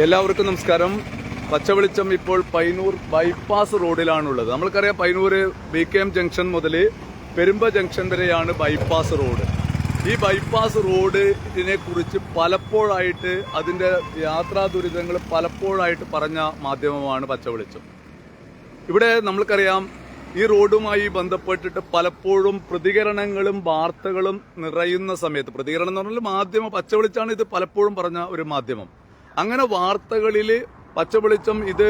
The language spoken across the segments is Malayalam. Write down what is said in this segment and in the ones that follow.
എല്ലാവർക്കും നമസ്കാരം. പച്ചവെളിച്ചം ഇപ്പോൾ പൈനൂർ ബൈപ്പാസ് റോഡിലാണുള്ളത്. നമ്മൾക്കറിയാം Painur B K M junction മുതൽ പെരുമ്പ ജംഗ്ഷൻ വരെയാണ് ബൈപ്പാസ് റോഡ്. ഈ ബൈപ്പാസ് റോഡ് ഇതിനെ കുറിച്ച് പലപ്പോഴായിട്ട് അതിന്റെ യാത്രാ ദുരിതങ്ങൾ പലപ്പോഴായിട്ട് പറഞ്ഞ മാധ്യമമാണ് പച്ചവെളിച്ചം. ഇവിടെ നമ്മൾക്കറിയാം ഈ റോഡുമായി ബന്ധപ്പെട്ടിട്ട് പലപ്പോഴും പ്രതികരണങ്ങളും വാർത്തകളും നിറയുന്ന സമയത്ത് പ്രതികരണം എന്ന് പറഞ്ഞാൽ മാധ്യമം പച്ചവെളിച്ചാണ് ഇത് പലപ്പോഴും പറഞ്ഞ ഒരു മാധ്യമം. അങ്ങനെ വാർത്തകളിൽ പച്ചവെളിച്ചം ഇത്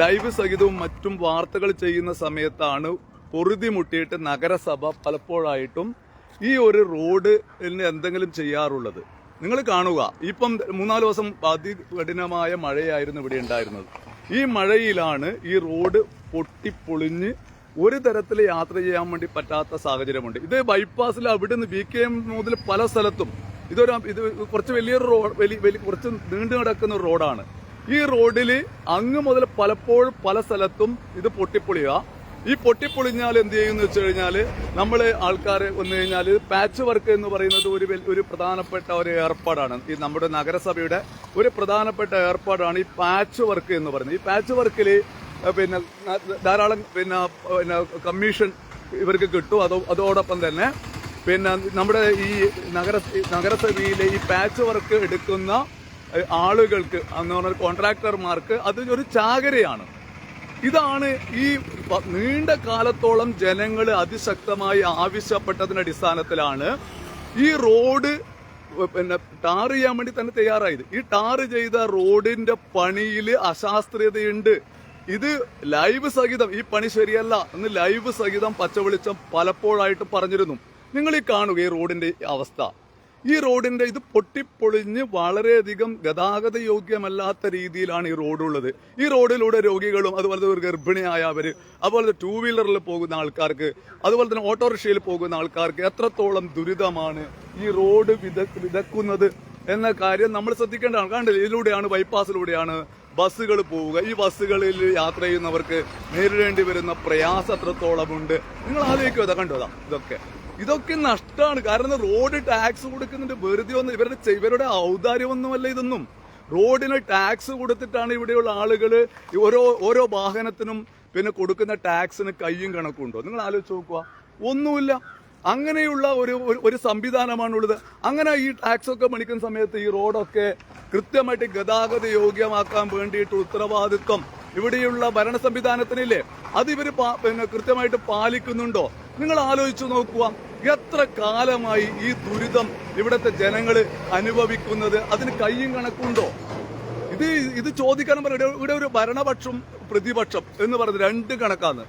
ലൈവ് സഹിതവും മറ്റും വാർത്തകൾ ചെയ്യുന്ന സമയത്താണ് പൊറുതി മുട്ടിയിട്ട് നഗരസഭ പലപ്പോഴായിട്ടും ഈ ഒരു റോഡിന് എന്തെങ്കിലും ചെയ്യാറുള്ളത്. നിങ്ങൾ കാണുക ഇപ്പം മൂന്നാൽ ദിവസം അതികഠിനമായ മഴയായിരുന്നു ഇവിടെ ഉണ്ടായിരുന്നത്. ഈ മഴയിലാണ് ഈ റോഡ് പൊട്ടിപ്പൊളിഞ്ഞ് ഒരു തരത്തിൽ യാത്ര ചെയ്യാൻ വേണ്ടി പറ്റാത്ത സാഹചര്യമുണ്ട്. ഇത് ബൈപ്പാസിൽ അവിടുന്ന് ബി കെ എം മുതൽ പല സ്ഥലത്തും ഇതൊരു ഇത് കുറച്ച് വലിയൊരു റോഡ് വലിയ കുറച്ച് നീണ്ടു കിടക്കുന്ന ഒരു റോഡാണ്. ഈ റോഡിൽ അങ്ങ് മുതൽ പലപ്പോഴും പല സ്ഥലത്തും ഇത് പൊട്ടിപ്പൊളിയുക ഈ പൊട്ടിപ്പൊളിഞ്ഞാൽ എന്ത് ചെയ്യുമെന്ന് വെച്ച് കഴിഞ്ഞാൽ നമ്മൾ ആൾക്കാർ വന്നു കഴിഞ്ഞാൽ പാച്ച് വർക്ക് എന്ന് പറയുന്നത് ഒരു ഒരു പ്രധാനപ്പെട്ട ഒരു ഏർപ്പാടാണ്. ഈ നമ്മുടെ നഗരസഭയുടെ ഒരു പ്രധാനപ്പെട്ട ഏർപ്പാടാണ് ഈ പാച്ച് വർക്ക് എന്ന് പറയുന്നത്. ഈ പാച്ച് വർക്കിൽ പിന്നെ ധാരാളം പിന്നെ പിന്നെ കമ്മീഷൻ ഇവർക്ക് കിട്ടും. അതോ അതോടൊപ്പം തന്നെ പിന്നെ നമ്മുടെ ഈ നഗര നഗരസഭയിലെ ഈ പാച്ച് വർക്ക് എടുക്കുന്ന ആളുകൾക്ക് എന്ന് പറഞ്ഞാൽ കോൺട്രാക്ടർമാർക്ക് അത് ഒരു ചാകരയാണ്. ഇതാണ് ഈ നീണ്ട കാലത്തോളം ജനങ്ങൾ അതിശക്തമായി ആവശ്യപ്പെട്ടതിന്റെ അടിസ്ഥാനത്തിലാണ് ഈ റോഡ് പിന്നെ ടാർ ചെയ്യാൻ വേണ്ടി തന്നെ തയ്യാറായത്. ഈ ടാർ ചെയ്ത റോഡിന്റെ പണിയിൽ അശാസ്ത്രീയതയുണ്ട്. ഇത് ലൈവ് സഹിതം ഈ പണി ശരിയല്ല എന്ന് ലൈവ് സഹിതം പച്ചവെളിച്ചം പലപ്പോഴായിട്ട് പറഞ്ഞിരുന്നു. നിങ്ങൾ ഈ കാണുക ഈ റോഡിന്റെ അവസ്ഥ. ഈ റോഡിന്റെ ഇത് പൊട്ടിപ്പൊളിഞ്ഞ് വളരെയധികം ഗതാഗത യോഗ്യമല്ലാത്ത രീതിയിലാണ് ഈ റോഡുള്ളത്. ഈ റോഡിലൂടെ രോഗികളും അതുപോലെ ഒരു ഗർഭിണിയായവർ അതുപോലെ ടൂ വീലറിൽ പോകുന്ന ആൾക്കാർക്ക് അതുപോലെ തന്നെ ഓട്ടോറിക്ഷയിൽ പോകുന്ന ആൾക്കാർക്ക് എത്രത്തോളം ദുരിതമാണ് ഈ റോഡ് വിത വിതക്കുന്നത് എന്ന കാര്യം നമ്മൾ ശ്രദ്ധിക്കേണ്ടതാണ്. കണ്ടില്ല ഇതിലൂടെയാണ് ബൈപ്പാസിലൂടെയാണ് ബസ്സുകൾ പോവുക. ഈ ബസ്സുകളിൽ യാത്ര ചെയ്യുന്നവർക്ക് നേരിടേണ്ടി വരുന്ന പ്രയാസം എത്രത്തോളമുണ്ട്? നിങ്ങൾ ആലോചിക്കുക കണ്ടതാ ഇതൊക്കെ. ഇതൊക്കെ നഷ്ടമാണ് കാരണം റോഡ് ടാക്സ് കൊടുക്കുന്നുണ്ട്. വെറുതെ ഒന്നും ഇവരുടെ ഇവരുടെ ഔദാര്യമൊന്നുമല്ല ഇതൊന്നും. റോഡിന് ടാക്സ് കൊടുത്തിട്ടാണ് ഇവിടെയുള്ള ആളുകൾ ഓരോ ഓരോ വാഹനത്തിനും പിന്നെ കൊടുക്കുന്ന ടാക്സിന് കയ്യും കണക്കുണ്ടോ നിങ്ങൾ ആലോചിച്ച് നോക്കുക. ഒന്നുമില്ല. അങ്ങനെയുള്ള ഒരു ഒരു- സംവിധാനമാണുള്ളത്. അങ്ങനെ ഈ ടാക്സ് ഒക്കെ മണിക്കുന്ന സമയത്ത് ഈ റോഡൊക്കെ കൃത്യമായിട്ട് ഗതാഗത യോഗ്യമാക്കാൻ വേണ്ടിയിട്ട് ഉത്തരവാദിത്വം ഇവിടെയുള്ള ഭരണ സംവിധാനത്തിനില്ലേ? അത് ഇവർ പിന്നെ കൃത്യമായിട്ട് പാലിക്കുന്നുണ്ടോ? നിങ്ങൾ ആലോചിച്ചു നോക്കുക. എത്ര കാലമായി ഈ ദുരിതം ഇവിടുത്തെ ജനങ്ങൾ അനുഭവിക്കുന്നത്? അതിന് കയ്യും കണക്കുണ്ടോ ഇത് ഇത് ചോദിക്കാൻ പറഞ്ഞു ഇവിടെ ഒരു ഭരണപക്ഷം പ്രതിപക്ഷം എന്ന് പറയുന്നത് രണ്ട് കണക്കാണ്.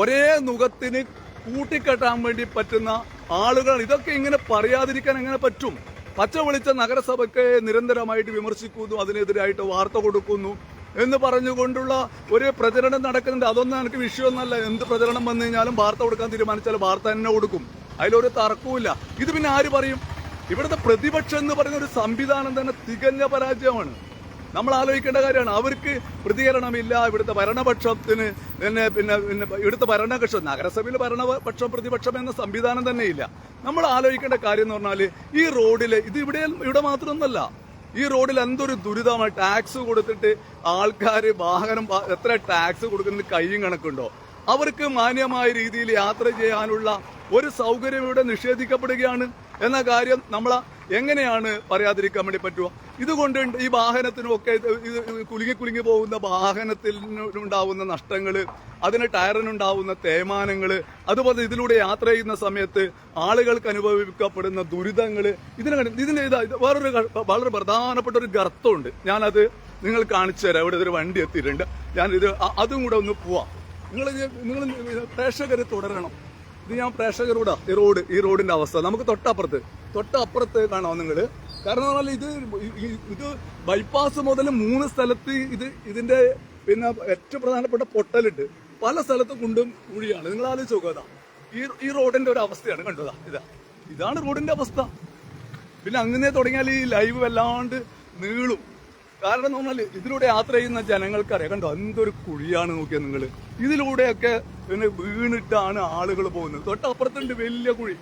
ഒരേ മുഖത്തിന് കൂട്ടിക്കെട്ടാൻ വേണ്ടി പറ്റുന്ന ആളുകൾ ഇതൊക്കെ ഇങ്ങനെ പറയാതിരിക്കാൻ എങ്ങനെ പറ്റും? പച്ച വിളിച്ച നഗരസഭയ്ക്ക് നിരന്തരമായിട്ട് വിമർശിക്കുന്നു അതിനെതിരായിട്ട് വാർത്ത കൊടുക്കുന്നു. എന്ന് പറഞ്ഞുകൊണ്ടുള്ള ഒരു പ്രചരണം നടക്കുന്നുണ്ട്. അതൊന്നും എനിക്ക് വിഷയമൊന്നല്ല എന്ത് പ്രചരണം വന്നു കഴിഞ്ഞാലും വാർത്ത കൊടുക്കാൻ തീരുമാനിച്ചാൽ വാർത്ത തന്നെ കൊടുക്കും. അതിലൊരു തർക്കവുമില്ല. ഇത് പിന്നെ ആര് പറയും? ഇവിടുത്തെ പ്രതിപക്ഷം എന്ന് പറയുന്ന ഒരു സംവിധാനം തന്നെ തികഞ്ഞ പരാജയമാണ്. നമ്മൾ ആലോചിക്കേണ്ട കാര്യമാണ്. അവർക്ക് പ്രതികരണമില്ല. ഇവിടുത്തെ ഭരണപക്ഷത്തിന് പിന്നെ പിന്നെ പിന്നെ ഇവിടുത്തെ ഭരണപക്ഷം നഗരസഭയിൽ ഭരണപക്ഷം പ്രതിപക്ഷം എന്ന സംവിധാനം തന്നെ ഇല്ല നമ്മൾ ആലോചിക്കേണ്ട കാര്യം എന്ന് പറഞ്ഞാൽ ഈ റോഡിൽ ഇത് ഇവിടെ ഇവിടെ മാത്രമൊന്നല്ല. ഈ റോഡിൽ എന്തൊരു ദുരിതമാണ്? ടാക്സ് കൊടുത്തിട്ട് ആൾക്കാർ വാഹനം എത്ര ടാക്സ് കൊടുക്കുന്നത് കയ്യും കണക്കുണ്ടോ? അവർക്ക് മാന്യമായ രീതിയിൽ യാത്ര ചെയ്യാനുള്ള ഒരു സൗകര്യം ഇവിടെ നിഷേധിക്കപ്പെടുകയാണ് എന്ന കാര്യം നമ്മൾ എങ്ങനെയാണ് പറയാതിരിക്കാൻ വേണ്ടി പറ്റുക? ഇതുകൊണ്ട് ഈ വാഹനത്തിനുമൊക്കെ ഇത് കുലുങ്ങി കുലുങ്ങി പോകുന്ന വാഹനത്തിനുണ്ടാവുന്ന നഷ്ടങ്ങൾ അതിന് ടയറിനുണ്ടാവുന്ന തേമാനങ്ങൾ അതുപോലെ ഇതിലൂടെ യാത്ര ചെയ്യുന്ന സമയത്ത് ആളുകൾക്ക് അനുഭവിക്കപ്പെടുന്ന ദുരിതങ്ങൾ ഇതിന് ഇതിന് ഇതാ ഇത് വേറൊരു വളരെ പ്രധാനപ്പെട്ട ഒരു ഗർത്തമുണ്ട്. ഞാനത് നിങ്ങൾ കാണിച്ചു തരാം. ഇവിടെ ഒരു വണ്ടി എത്തിയിട്ടുണ്ട്. ഞാനിത് അതും കൂടെ ഒന്ന് പോവാം. നിങ്ങൾ നിങ്ങൾ പ്രേക്ഷകർ തുടരണം. ഇത് ഞാൻ പ്രേക്ഷകരോടാ ഈ റോഡ് ഈ റോഡിന്റെ അവസ്ഥ. നമുക്ക് തൊട്ടപ്പുറത്ത് തൊട്ടപ്പുറത്ത് കാണാം നിങ്ങൾ? കാരണം പറഞ്ഞാൽ ഇത് ഇത് ബൈപ്പാസ് മുതൽ മൂന്ന് സ്ഥലത്ത് ഇത് ഇതിന്റെ പിന്നെ ഏറ്റവും പ്രധാനപ്പെട്ട പൊട്ടലുണ്ട്. പല സ്ഥലത്തും കുണ്ടും കുഴിയാണ്. നിങ്ങൾ ആലോചിച്ച് നോക്കുക ഈ ഈ റോഡിന്റെ ഒരു അവസ്ഥയാണ് കണ്ടതാ ഇതാ. ഇതാണ് റോഡിന്റെ അവസ്ഥ. പിന്നെ അങ്ങനെ തുടങ്ങിയാൽ ഈ ലൈവ് വല്ലാണ്ട് നീളും. കാരണം എന്ന് പറഞ്ഞാൽ ഇതിലൂടെ യാത്ര ചെയ്യുന്ന ജനങ്ങൾക്കറിയാം. കണ്ടോ? എന്തൊരു കുഴിയാണ് നോക്കിയത് നിങ്ങൾ ഇതിലൂടെയൊക്കെ പിന്നെ വീണിട്ടാണ് ആളുകൾ പോകുന്നത്. തൊട്ടപ്പുറത്തുണ്ട് വലിയ കുഴി.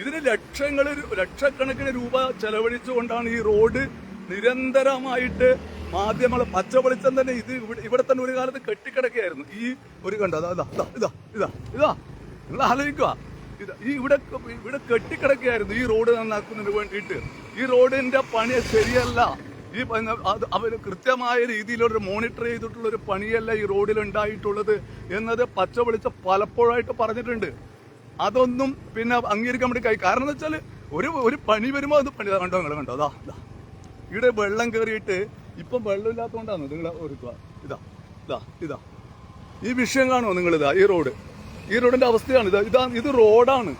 ഇതിന് ലക്ഷങ്ങൾ ലക്ഷക്കണക്കിന് രൂപ ചെലവഴിച്ചുകൊണ്ടാണ് ഈ റോഡ് നിരന്തരമായിട്ട് മാധ്യമങ്ങൾ പച്ചപൊളിച്ചം തന്നെ ഇത് ഇവിടെ തന്നെ ഒരു കാലത്ത് കെട്ടിക്കിടക്കുകയായിരുന്നു. ഈ ഒരു കണ്ടോ ഇതാ ഇതാ ഇതാ ഇതാ ഇതാ നിങ്ങൾ ആലോചിക്കുക. ഈ ഇവിടെ ഇവിടെ കെട്ടിക്കിടക്കുകയായിരുന്നു ഈ റോഡ് നന്നാക്കുന്നതിന് വേണ്ടിയിട്ട്. ഈ റോഡിന്റെ പണി ശരിയല്ല. ഈ അത് അവർ കൃത്യമായ രീതിയിലൊരു മോണിറ്റർ ചെയ്തിട്ടുള്ള ഒരു പണിയല്ല ഈ റോഡിൽ ഉണ്ടായിട്ടുള്ളത് എന്നത് പച്ച പലപ്പോഴായിട്ട് പറഞ്ഞിട്ടുണ്ട്. അതൊന്നും പിന്നെ അംഗീകരിക്കാൻ വേണ്ടി കഴിയും കാരണം എന്ന് വെച്ചാൽ ഒരു ഒരു പണി വരുമ്പോൾ അത് പണി കണ്ടോ നിങ്ങൾ കണ്ടോ? അതാ ഇതാ ഇവിടെ വെള്ളം കയറിയിട്ട് ഇപ്പം വെള്ളമില്ലാത്തതുകൊണ്ടാണ് നിങ്ങൾ ഒരുക്കുക ഇതാ ഇതാ ഇതാ. ഈ വിഷയം കാണുമോ നിങ്ങളിതാ ഈ റോഡ്? ഈ റോഡിന്റെ അവസ്ഥയാണ് ഇതാ. ഇതാ ഇത് റോഡാണ്.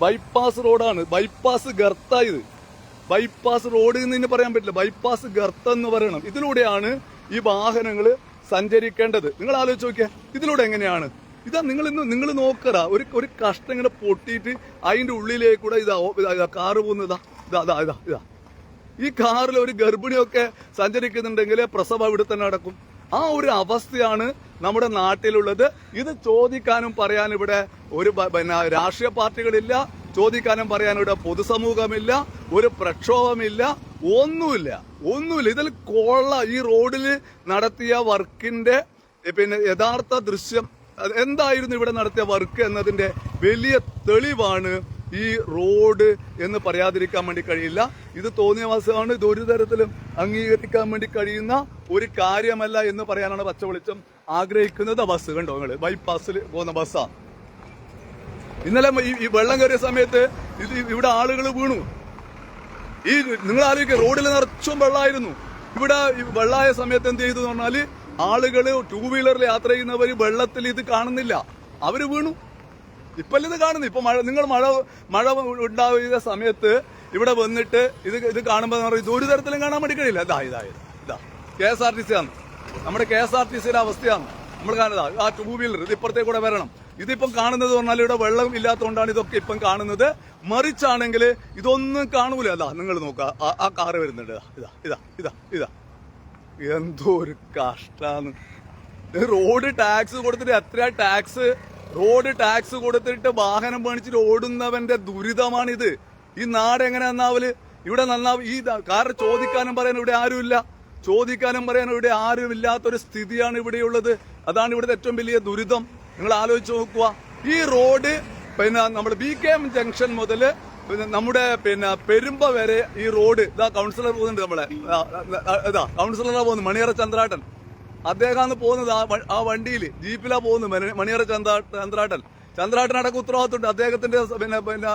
ബൈപ്പാസ് റോഡാണ്. ബൈപ്പാസ് ഗർത്ത ഇത്. ബൈപ്പാസ് റോഡ് എന്ന് തന്നെ പറയാൻ പറ്റില്ല. ബൈപ്പാസ് ഗർത്ത എന്ന് പറയണം. ഇതിലൂടെയാണ് ഈ വാഹനങ്ങൾ സഞ്ചരിക്കേണ്ടത്. നിങ്ങൾ ആലോചിച്ച് നോക്കിയാൽ ഇതിലൂടെ എങ്ങനെയാണ്? ഇതാ നിങ്ങൾ ഇന്ന് നിങ്ങൾ നോക്കറ ഒരു ഒരു കഷ്ടം ഇങ്ങനെ പൊട്ടിയിട്ട് അതിന്റെ ഉള്ളിലേക്ക് കൂടെ ഇതാ ഇതാ, കാറ് പോകുന്നതാ ഇതാ ഇതാ ഇതാ ഇതാ ഈ കാറിൽ ഒരു ഗർഭിണിയൊക്കെ സഞ്ചരിക്കുന്നുണ്ടെങ്കിൽ പ്രസവം ഇവിടെ തന്നെ നടക്കും. ആ ഒരു അവസ്ഥയാണ് നമ്മുടെ നാട്ടിലുള്ളത്. ഇത് ചോദിക്കാനും പറയാനും ഇവിടെ ഒരു പിന്നെ രാഷ്ട്രീയ പാർട്ടികളില്ല ചോദിക്കാനും പറയാനും ഇവിടെ പൊതുസമൂഹമില്ല ഒരു പ്രക്ഷോഭമില്ല ഒന്നുമില്ല ഒന്നുമില്ല. ഇതിൽ കൊള്ള ഈ റോഡിൽ നടത്തിയ വർക്കിന്റെ പിന്നെ യഥാർത്ഥ ദൃശ്യം എന്തായിരുന്നു ഇവിടെ നടത്തിയ വർക്ക് എന്നതിന്റെ വലിയ തെളിവാണ് ഈ റോഡ് എന്ന് പറയാതിരിക്കാൻ വേണ്ടി കഴിയില്ല. ഇത് തോന്നിയ മാസമാണ്. ഇത് ഒരു തരത്തിലും അംഗീകരിക്കാൻ വേണ്ടി കഴിയുന്ന ഒരു കാര്യമല്ല എന്ന് പറയാനാണ് പച്ച വെളിച്ചം ആഗ്രഹിക്കുന്നത് ബസ് കണ്ടോ നിങ്ങൾ ബൈപ്പാസിൽ പോകുന്ന ബസ്സാ ഇന്നലെ ഈ- വെള്ളം കയറിയ സമയത്ത് ഇത് ഇവിടെ ആളുകൾ വീണു. ഈ നിങ്ങൾ ആലോചിക്കുക റോഡിൽ നിറച്ചും വെള്ളമായിരുന്നു. ഇവിടെ വെള്ളമായ സമയത്ത് എന്ത് ചെയ്തു എന്ന് പറഞ്ഞാൽ ആളുകൾ ടൂ വീലറിൽ യാത്ര ചെയ്യുന്നവർ വെള്ളത്തിൽ ഇത് കാണുന്നില്ല. അവർ വീണു. ഇപ്പല്ല ഇത് കാണുന്നു. ഇപ്പൊ മഴ നിങ്ങൾ മഴ മഴ ഉണ്ടാവുന്ന സമയത്ത് ഇവിടെ വന്നിട്ട് ഇത് ഇത് കാണുമ്പോൾ ഇത് ഒരു തരത്തിലും കാണാൻ വേണ്ടി കഴിയില്ല. ഇതാ ഇതാ ഇതാ K S R T C ആണ് നമ്മുടെ കെ എസ് ആർ ടി സിയുടെ അവസ്ഥയാണ്. നമ്മൾ കാണുന്നത്. ആ ടൂ വീലർ ഇത് ഇപ്പുറത്തേക്ക് കൂടെ വരണം. ഇതിപ്പം കാണുന്നത് പറഞ്ഞാൽ ഇവിടെ വെള്ളം ഇല്ലാത്തതുകൊണ്ടാണ് ഇതൊക്കെ ഇപ്പം കാണുന്നത്. മറിച്ചാണെങ്കിൽ ഇതൊന്നും കാണൂല. അതാ നിങ്ങൾ നോക്കുക ആ കാറ് വരുന്നുണ്ട്. ഇതാ ഇതാ ഇതാ ഇതാ. എന്തോ ഒരു കഷ്ടാന്ന് റോഡ് ടാക്സ് കൊടുത്തിട്ട് എത്ര ടാക്സ് റോഡ് ടാക്സ് കൊടുത്തിട്ട് വാഹനം മേടിച്ചിട്ട് ഓടുന്നവന്റെ ദുരിതമാണിത്. ഈ നാട് എങ്ങനെ നന്നാവൽ? ഇവിടെ നന്നാവും ഈ കാരണം ചോദിക്കാനും പറയാൻ ഇവിടെ ആരുമില്ല. ചോദിക്കാനും പറയാൻ ഇവിടെ ആരും ഇല്ലാത്തൊരു സ്ഥിതിയാണ് ഇവിടെയുള്ളത്. അതാണ് ഇവിടുത്തെ ഏറ്റവും വലിയ ദുരിതം. നിങ്ങൾ ആലോചിച്ച് നോക്കുക. ഈ റോഡ് പിന്നെ നമ്മൾ ബി കെ എം ജംഗ്ഷൻ മുതൽ നമ്മുടെ പിന്നെ പെരുമ്പ വരെ ഈ റോഡ് ഇതാ കൗൺസിലർ പോകുന്നുണ്ട് നമ്മളെ. ഇതാ കൗൺസിലറാ പോകുന്നത് മണിയറ ചന്ദ്രാട്ടൻ. അദ്ദേഹമാണ് പോകുന്നത് ആ വണ്ടിയിൽ ജീപ്പിലാ പോകുന്നത് മണിയറ ചന്ദ്രാ ചന്ദ്രാട്ടൻ. ചന്ദ്രാട്ടൻ അടക്കം ഉത്തരവാദിത്തമുണ്ട് അദ്ദേഹത്തിന്റെ പിന്നെ പിന്നെ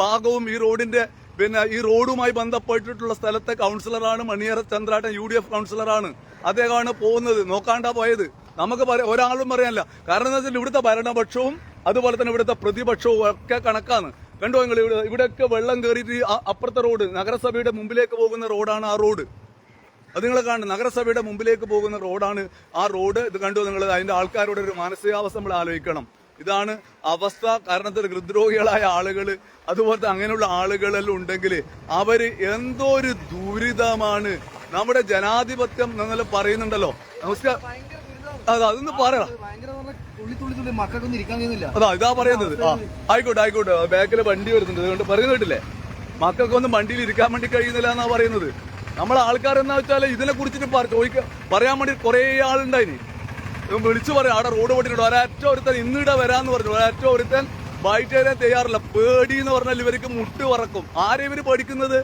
ഭാഗവും ഈ റോഡിന്റെ പിന്നെ ഈ റോഡുമായി ബന്ധപ്പെട്ടിട്ടുള്ള സ്ഥലത്തെ കൗൺസിലറാണ് Maniyara Chandrattan U D F കൗൺസിലറാണ് അദ്ദേഹമാണ് പോകുന്നത്. നോക്കാണ്ടാ പോയത്. നമുക്ക് ഒരാളും പറയാനില്ല. കാരണം എന്താ വെച്ചാൽ ഇവിടുത്തെ ഭരണപക്ഷവും അതുപോലെ തന്നെ ഇവിടുത്തെ പ്രതിപക്ഷവും ഒക്കെ കണക്കാണ്. കണ്ടോ നിങ്ങൾ ഇവിടെ? ഇവിടെയൊക്കെ വെള്ളം കയറിയിട്ട് അപ്പുറത്തെ റോഡ് നഗരസഭയുടെ മുമ്പിലേക്ക് പോകുന്ന റോഡാണ് ആ റോഡ്. അത് നിങ്ങൾ കാണും നഗരസഭയുടെ മുമ്പിലേക്ക് പോകുന്ന റോഡാണ് ആ റോഡ്. ഇത് കണ്ടു നിങ്ങൾ? അതിന്റെ ആൾക്കാരോട് ഒരു മാനസികാവസ്ഥ നമ്മൾ ആലോചിക്കണം. ഇതാണ് അവസ്ഥ. കാരണത്തിൽ ഹൃദ്രോഗികളായ ആളുകൾ അതുപോലത്തെ അങ്ങനെയുള്ള ആളുകളെല്ലാം ഉണ്ടെങ്കിൽ അവർ എന്തോ ഒരു ദുരിതമാണ്. നമ്മുടെ ജനാധിപത്യം എന്നെല്ലാം പറയുന്നുണ്ടല്ലോ. നമസ്കാരം അതാ അതൊന്ന് പറയണം അതാ ഇതാ പറയുന്നത്. ആ ആയിക്കോട്ടെ ആയിക്കോട്ടെ. ബാക്കിൽ വണ്ടി വരുന്നുണ്ട്. അതുകൊണ്ട് പറയുന്നത് കേട്ടില്ലേ? മക്കൾക്കൊന്നും വണ്ടിയിൽ ഇരിക്കാൻ വേണ്ടി കഴിയുന്നില്ല എന്നാ പറയുന്നത്. നമ്മളെ ആൾക്കാർ എന്നാ വെച്ചാൽ ഇതിനെ കുറിച്ചിട്ട് ചോദിക്ക പറയാൻ വേണ്ടി കുറേ ആളുണ്ടായിനി വിളിച്ചു പറയാം അവിടെ റോഡ് പൊട്ടിട്ടുണ്ട് ഒരറ്റ ഒരുത്തൻ ഇന്നിടെ വരാന്ന് പറഞ്ഞു. ഒരറ്റ ഒരുത്തൻ ചെയ്യാൻ തയ്യാറില്ല. പേടി എന്ന് പറഞ്ഞാൽ ഇവർക്ക് മുട്ട് വറക്കും. ആരെ ഇവർ പേടിക്കുന്നത്?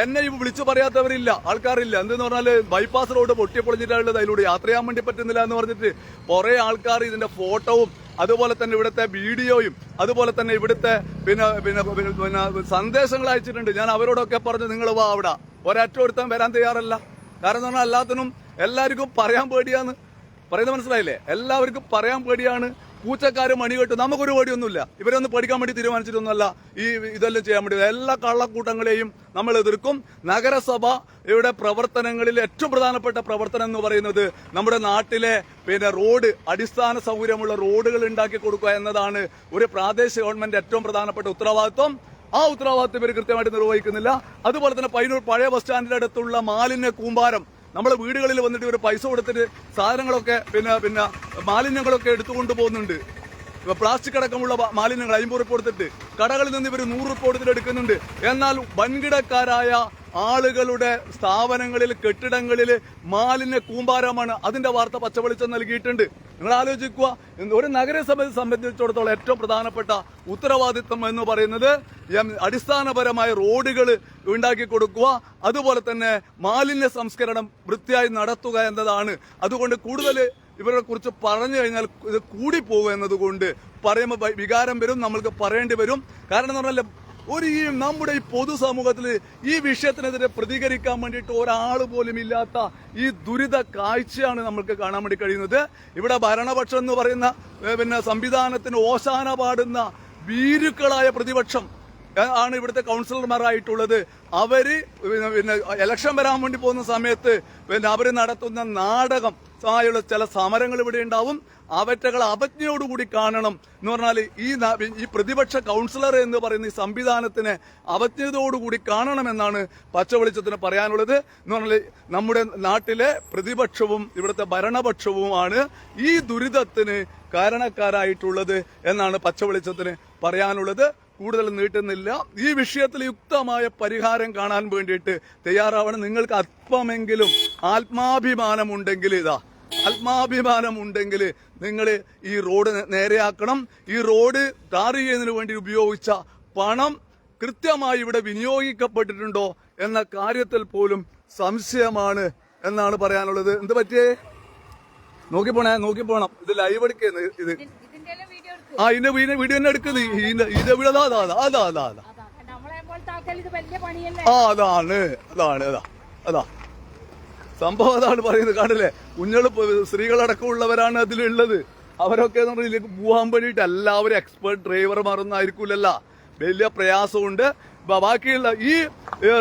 എന്നെ ഇപ്പൊ വിളിച്ചു പറയാത്തവരില്ല ആൾക്കാരില്ല. എന്തെന്ന് പറഞ്ഞാൽ ബൈപ്പാസ് റോഡ് പൊട്ടിപ്പൊളിഞ്ഞിട്ടുള്ളത് അതിലൂടെ. യാത്ര ചെയ്യാൻ വേണ്ടി പറ്റുന്നില്ല എന്ന് പറഞ്ഞിട്ട് കുറെ ആൾക്കാർ ഇതിന്റെ ഫോട്ടോവും അതുപോലെ തന്നെ ഇവിടുത്തെ വീഡിയോയും അതുപോലെ തന്നെ ഇവിടുത്തെ പിന്നെ പിന്നെ പിന്നെ സന്ദേശങ്ങൾ അയച്ചിട്ടുണ്ട്. ഞാൻ അവരോടൊക്കെ പറഞ്ഞു നിങ്ങൾ വാ അവിടെ. ഒരറ്റം ഒരുത്തൻ വരാൻ തയ്യാറല്ല. കാരണം എന്ന് പറഞ്ഞാൽ എല്ലാത്തിനും എല്ലാവർക്കും പറയാൻ പേടിയാണ്. പറയുന്നത് മനസ്സിലായില്ലേ? എല്ലാവർക്കും പറയാൻ പേടിയാണ്. പൂച്ചക്കാര് മണി കെട്ടും നമുക്കൊരു പേടിയൊന്നുമില്ല. ഇവരൊന്നും പഠിക്കാൻ വേണ്ടി തീരുമാനിച്ചിട്ടൊന്നുമല്ല. ഈ ഇതെല്ലാം ചെയ്യാൻ വേണ്ടി എല്ലാ കള്ളക്കൂട്ടങ്ങളെയും നമ്മൾ എതിർക്കും. നഗരസഭ ഇവിടെ പ്രവർത്തനങ്ങളിൽ ഏറ്റവും പ്രധാനപ്പെട്ട പ്രവർത്തനം എന്ന് പറയുന്നത് നമ്മുടെ നാട്ടിലെ പിന്നെ റോഡ് അടിസ്ഥാന സൗകര്യമുള്ള റോഡുകൾ ഉണ്ടാക്കി കൊടുക്കുക എന്നതാണ് ഒരു പ്രാദേശിക ഗവൺമെന്റ് ഏറ്റവും പ്രധാനപ്പെട്ട ഉത്തരവാദിത്വം. ആ ഉത്തരവാദിത്വം ഇവർ കൃത്യമായിട്ട് നിർവഹിക്കുന്നില്ല. അതുപോലെ തന്നെ പയ്യന്നൂർ പഴയ ബസ് സ്റ്റാൻഡിന്റെ അടുത്തുള്ള മാലിന്യ കൂമ്പാരം നമ്മളെ വീടുകളിൽ വന്നിട്ട് ഇവർ പൈസ കൊടുത്തിട്ട് സാധനങ്ങളൊക്കെ പിന്നെ പിന്നെ മാലിന്യങ്ങളൊക്കെ എടുത്തുകൊണ്ട് പോകുന്നുണ്ട്. പ്ലാസ്റ്റിക് അടക്കമുള്ള മാലിന്യങ്ങൾ അമ്പത് റുപ്പ് കൊടുത്തിട്ട് കടകളിൽ നിന്ന് ഇവർ നൂറ് റുപ്പ് കൊടുത്തിട്ട് എടുക്കുന്നുണ്ട്. എന്നാൽ വൻകിടക്കാരായ ആളുകളുടെ സ്ഥാപനങ്ങളിൽ കെട്ടിടങ്ങളിൽ മാലിന്യ കൂമ്പാരമാണ് അതിന്റെ വാർത്ത പച്ചവെളിച്ചം നൽകിയിട്ടുണ്ട്. നിങ്ങൾ ആലോചിക്കുക ഒരു നഗരസഭയെ സംബന്ധിച്ചിടത്തോളം ഏറ്റവും പ്രധാനപ്പെട്ട ഉത്തരവാദിത്വം എന്ന് പറയുന്നത് അടിസ്ഥാനപരമായ റോഡുകൾ ഉണ്ടാക്കി കൊടുക്കുക അതുപോലെ തന്നെ മാലിന്യ സംസ്കരണം വൃത്തിയായി നടത്തുക എന്നതാണ്. അതുകൊണ്ട് കൂടുതൽ ഇവരെ കുറിച്ച് പറഞ്ഞു കഴിഞ്ഞാൽ ഇത് കൂടിപ്പോകുക എന്നതുകൊണ്ട് പറയുമ്പോൾ വികാരം വരും നമ്മൾക്ക് പറയേണ്ടി വരും. കാരണം എന്ന് പറഞ്ഞാൽ ഒരു ഈ നമ്മുടെ ഈ പൊതുസമൂഹത്തിൽ ഈ വിഷയത്തിനെതിരെ പ്രതികരിക്കാൻ വേണ്ടിയിട്ട് ഒരാൾ പോലും ഇല്ലാത്ത ഈ ദുരിത കാഴ്ചയാണ് നമ്മൾക്ക് കാണാൻ വേണ്ടി കഴിയുന്നത്. ഇവിടെ ഭരണപക്ഷം എന്ന് പറയുന്ന പിന്നെ സംവിധാനത്തിന് ഓശാന പാടുന്ന ഭീരുക്കളായ പ്രതിപക്ഷം ആണ് ഇവിടുത്തെ കൗൺസിലർമാരായിട്ടുള്ളത്. അവർ പിന്നെ പിന്നെ ഇലക്ഷൻ വരാൻ വേണ്ടി പോകുന്ന സമയത്ത് പിന്നെ അവർ നടത്തുന്ന നാടകം ആയുള്ള ചില സമരങ്ങൾ ഇവിടെ ഉണ്ടാവും. അവറ്റകൾ അവജ്ഞയോടുകൂടി കാണണം എന്ന് പറഞ്ഞാൽ ഈ ഈ പ്രതിപക്ഷ കൗൺസിലർ എന്ന് പറയുന്ന ഈ സംവിധാനത്തിന് അവജ്ഞതയോടുകൂടി കാണണമെന്നാണ് പച്ചവെളിച്ചത്തിന് പറയാനുള്ളത്. എന്ന് പറഞ്ഞാൽ നമ്മുടെ നാട്ടിലെ പ്രതിപക്ഷവും ഇവിടുത്തെ ഭരണപക്ഷവുമാണ് ഈ ദുരിതത്തിന് കാരണക്കാരായിട്ടുള്ളത് എന്നാണ് പച്ചവെളിച്ചത്തിന് പറയാനുള്ളത്. കൂടുതൽ നീട്ടുന്നില്ല. ഈ വിഷയത്തിൽ യുക്തമായ പരിഹാരം കാണാൻ വേണ്ടിയിട്ട് തയ്യാറാവണം. നിങ്ങൾക്ക് അല്പമെങ്കിലും ആത്മാഭിമാനമുണ്ടെങ്കിൽ ഇതാ ആത്മാഭിമാനമുണ്ടെങ്കിൽ നിങ്ങൾ ഈ റോഡ് നേരെയാക്കണം. ഈ റോഡ് ടാർ ചെയ്യുന്നതിന് വേണ്ടി ഉപയോഗിച്ച പണം കൃത്യമായി ഇവിടെ വിനിയോഗിക്കപ്പെട്ടിട്ടുണ്ടോ എന്ന കാര്യത്തിൽ പോലും സംശയമാണ് എന്നാണ് പറയാനുള്ളത്. എന്ത് പറ്റിയേ? നോക്കി പോണേ നോക്കി പോണം. ഇത് ലൈവ് എടുക്കുന്നത് ഇത്. ആ ഇതിന്റെ വീഡിയോ തന്നെ എടുക്കുന്നത് ഇതിന്റെ ഇത് ഇവിടെ അതാ അതാ അതാ അതാ അതാ. ആ അതാണ് അതാണ് അതാ അതാ. സംഭവം അതാണ് പറയുന്നത്. കാണില്ലേ കുഞ്ഞുങ്ങൾ സ്ത്രീകളടക്കമുള്ളവരാണ് അതിലുള്ളത്. അവരൊക്കെ എന്ന് ഇതിലേക്ക് പോകാൻ വേണ്ടിയിട്ട് എല്ലാവരും എക്സ്പേർട്ട് ഡ്രൈവർമാരൊന്നും ആയിരിക്കില്ലല്ല വലിയ പ്രയാസമുണ്ട് ബാക്കിയുള്ള ഈ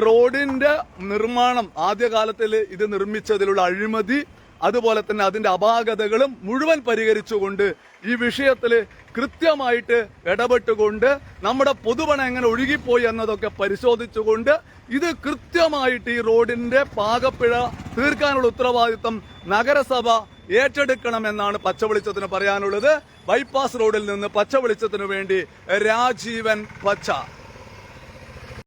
റോഡിന്റെ നിർമ്മാണം ആദ്യകാലത്തിൽ ഇത് നിർമ്മിച്ചതിലുള്ള അഴിമതി അതുപോലെ തന്നെ അതിന്റെ അപാകതകളും മുഴുവൻ പരിഹരിച്ചുകൊണ്ട് ഈ വിഷയത്തിൽ കൃത്യമായിട്ട് ഇടപെട്ടുകൊണ്ട് നമ്മുടെ പൊതുപണം എങ്ങനെ ഒഴുകിപ്പോയി എന്നതൊക്കെ പരിശോധിച്ചുകൊണ്ട് ഇത് കൃത്യമായിട്ട് ഈ റോഡിന്റെ പാകപ്പിഴ തീർക്കാനുള്ള ഉത്തരവാദിത്തം നഗരസഭ ഏറ്റെടുക്കണമെന്നാണ് പച്ചവെളിച്ചത്തിന് പറയാനുള്ളത്. ബൈപ്പാസ് റോഡിൽ നിന്ന് പച്ചവെളിച്ചത്തിന് വേണ്ടി രാജീവൻ പച്ച.